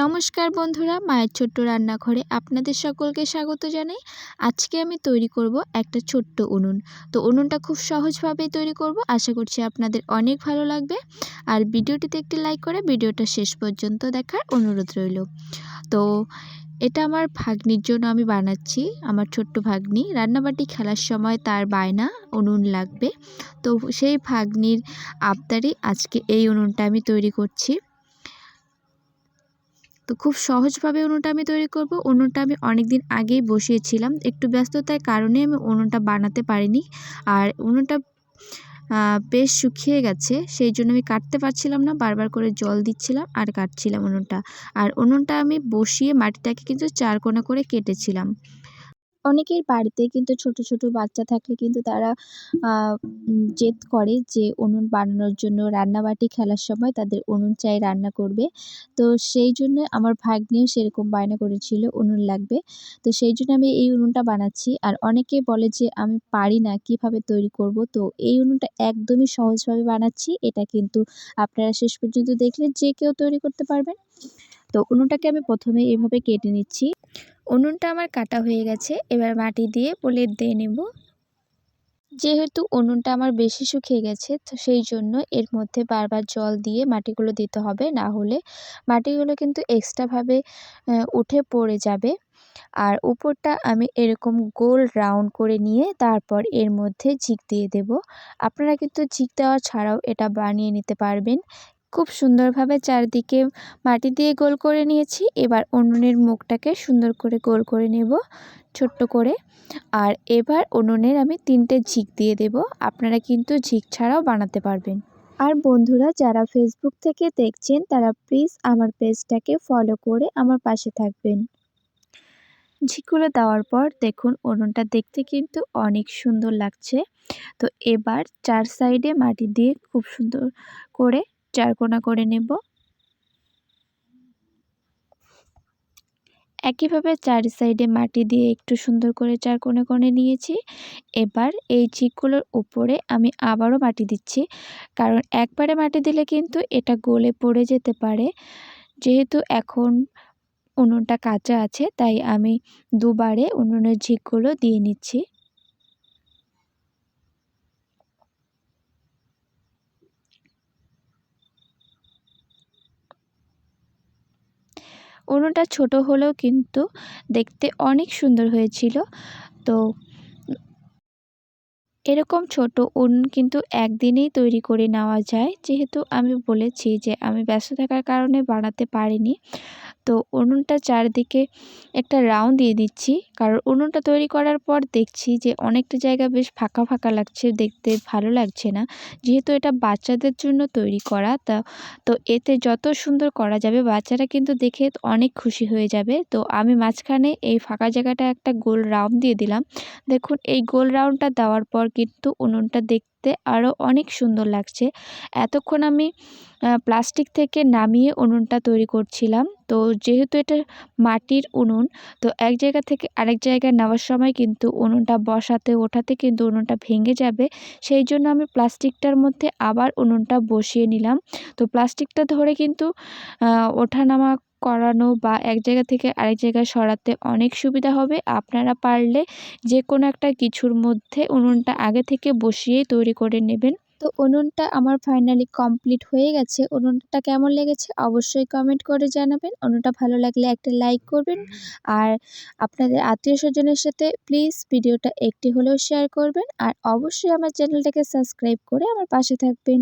নমস্কার বন্ধুরা, মায়ের ছোট্ট রান্নাঘরে আপনাদের সকলকে স্বাগত জানাই। আজকে আমি তৈরি করব একটা ছোট্ট উনুন। তো উনুনটা খুব সহজভাবেই তৈরি করব, আশা করছি আপনাদের অনেক ভালো লাগবে। আর ভিডিওটিতে একটি লাইক করে ভিডিওটা শেষ পর্যন্ত দেখার অনুরোধ রইল। তো এটা আমার ভাগ্নির জন্য আমি বানাচ্ছি, আমার ছোট্ট ভাগ্নি। রান্নাবাটি খেলার সময় তার বায়না, উনুন লাগবে। তো সেই ভাগ্নির আবদারই আজকে এই উনুনটা আমি তৈরি করছি। তো খুব সহজভাবে উনুনটা আমি তৈরি করব। উনুনটা আমি অনেক দিন আগেই বসিয়েছিলাম। একটু ব্যস্ততার কারণে আমি উনুনটা বানাতে পারিনি। আর উনুনটা বেশ শুকিয়ে গেছে, সেই জন্য আমি কাটতে পারছিলাম না। বারবার করে জল দিচ্ছিলাম আর কাটছিলাম উনুনটা। আর উনুনটা আমি বসিয়ে মাটিটাকে কিন্তু চারকোনা করে কেটেছিলাম। অনেকের বাড়িতে কিন্তু ছোট ছোট বাচ্চা থাকলে কিন্তু তারা জেদ করে যে উনুন বানানোর জন্য রান্নাবাটি খেলার সময় তাদের উনুন চাই রান্না করবে। তো সেই জন্য আমার ভাগ্নিও সেরকম বায়না করেছিল উনুন লাগবে। তো সেই জন্য আমি এই উনুনটা বানাচ্ছি। আর অনেকে বলে যে আমি পারি না, কীভাবে তৈরি করব? তো এই উনুনটা একদমই সহজভাবে বানাচ্ছি। এটা কিন্তু আপনারা শেষ পর্যন্ত দেখলে যে কেউ তৈরি করতে পারবেন। তো উনুনটাকে আমি প্রথমে এভাবে কেটে নিচ্ছি। উনুনটা আমার কাটা হয়ে গেছে, এবার মাটি দিয়ে প্রলেপ দিয়ে নেব। যেহেতু উনুনটা আমার বেশি শুকিয়ে গেছে, তো সেই জন্য এর মধ্যে বারবার জল দিয়ে মাটিগুলো দিতে হবে, না হলে মাটিগুলো কিন্তু এক্সট্রাভাবে উঠে পড়ে যাবে। আর উপরটা আমি এরকম গোল রাউন্ড করে নিয়ে তারপর এর মধ্যে ঝিক দিয়ে দেব। আপনারা কিন্তু ঝিক দেওয়া ছাড়াও এটা বানিয়ে নিতে পারবেন। খুব সুন্দরভাবে চারদিকে মাটি দিয়ে গোল করে নিয়েছি। এবার উনুনের মুখটাকে সুন্দর করে গোল করে নেব, ছোট্ট করে। আর এবার উনুনের আমি তিনটে ঝিক দিয়ে দেব। আপনারা কিন্তু ঝিক ছাড়াও বানাতে পারবেন। আর বন্ধুরা, যারা ফেসবুক থেকে দেখছেন, তারা প্লিজ আমার পেজটাকে ফলো করে আমার পাশে থাকবেন। ঝিকগুলো দেওয়ার পর দেখুন, উনুনটা দেখতে কিন্তু অনেক সুন্দর লাগছে। তো এবার চার সাইডে মাটি দিয়ে খুব সুন্দর করে চারকোনা করে নেব। একইভাবে চারি সাইডে মাটি দিয়ে একটু সুন্দর করে চার কোণে নিয়েছি। এবার এই চিকগুলোর উপরে আমি আবারও মাটি দিচ্ছি। কারণ একবারে মাটি দিলে কিন্তু এটা গলে পড়ে যেতে পারে। যেহেতু এখন উনুনটা কাঁচা আছে, তাই আমি দুবারে উনুনের ঝিকগুলো দিয়ে নিচ্ছি। উনুনটা ছোট হলেও কিন্তু দেখতে অনেক সুন্দর হয়েছিল। তো এরকম ছোট উন কিন্তু একদিনেই তৈরি করে নেওয়া যায়। যেহেতু আমি বলেছি যে আমি ব্যস্ত থাকার কারণে বানাতে পারিনি। তো উনুনটা চারদিকে একটা রাউন্ড দিয়ে দিচ্ছি। কারণ উনুনটা তৈরি করার পর দেখছি যে অনেকটা জায়গা বেশ ফাঁকা ফাঁকা লাগছে, দেখতে ভালো লাগছে না। যেহেতু এটা বাচ্চাদের জন্য তৈরি করা, তা, তো এতে যত সুন্দর করা যাবে, বাচ্চারা কিন্তু দেখে অনেক খুশি হয়ে যাবে। তো আমি মাঝখানে এই ফাঁকা জায়গাটা একটা গোল রাউন্ড দিয়ে দিলাম। দেখুন, এই গোল রাউন্ডটা দেওয়ার পর কিন্তু উনুনটা দেখতে আরও অনেক সুন্দর লাগছে। এতক্ষণ আমি প্লাস্টিক থেকে নামিয়ে উনুনটা তৈরি করছিলাম। তো যেহেতু এটা মাটির উনুন, তো এক জায়গা থেকে আরেক জায়গায় নেওয়ার সময় কিন্তু উনুনটা বসাতে, ওঠাতে কিন্তু উনুনটা ভেঙে যাবে। সেই জন্য আমি প্লাস্টিকটার মধ্যে আবার উনুনটা বসিয়ে নিলাম। তো প্লাস্টিকটা ধরে কিন্তু ওঠানামা করানো বা এক জায়গা থেকে আরেক জায়গায় সরাতে অনেক সুবিধা হবে। আপনারা পারলে যে কোনো একটা কিছুর মধ্যে উনুনটা আগে থেকে বসিয়েই তৈরি করে নেবেন। তো উনুনটা আমার ফাইনালি কমপ্লিট হয়ে গেছে। উনুনটা কেমন লেগেছে অবশ্যই কমেন্ট করে জানাবেন। উনুনটা ভালো লাগলে একটা লাইক করবেন। আর আপনাদের আত্মীয় স্বজনের সাথে প্লিজ ভিডিওটা একটি হলেও শেয়ার করবেন। আর অবশ্যই আমার চ্যানেলটাকে সাবস্ক্রাইব করে আমার পাশে থাকবেন।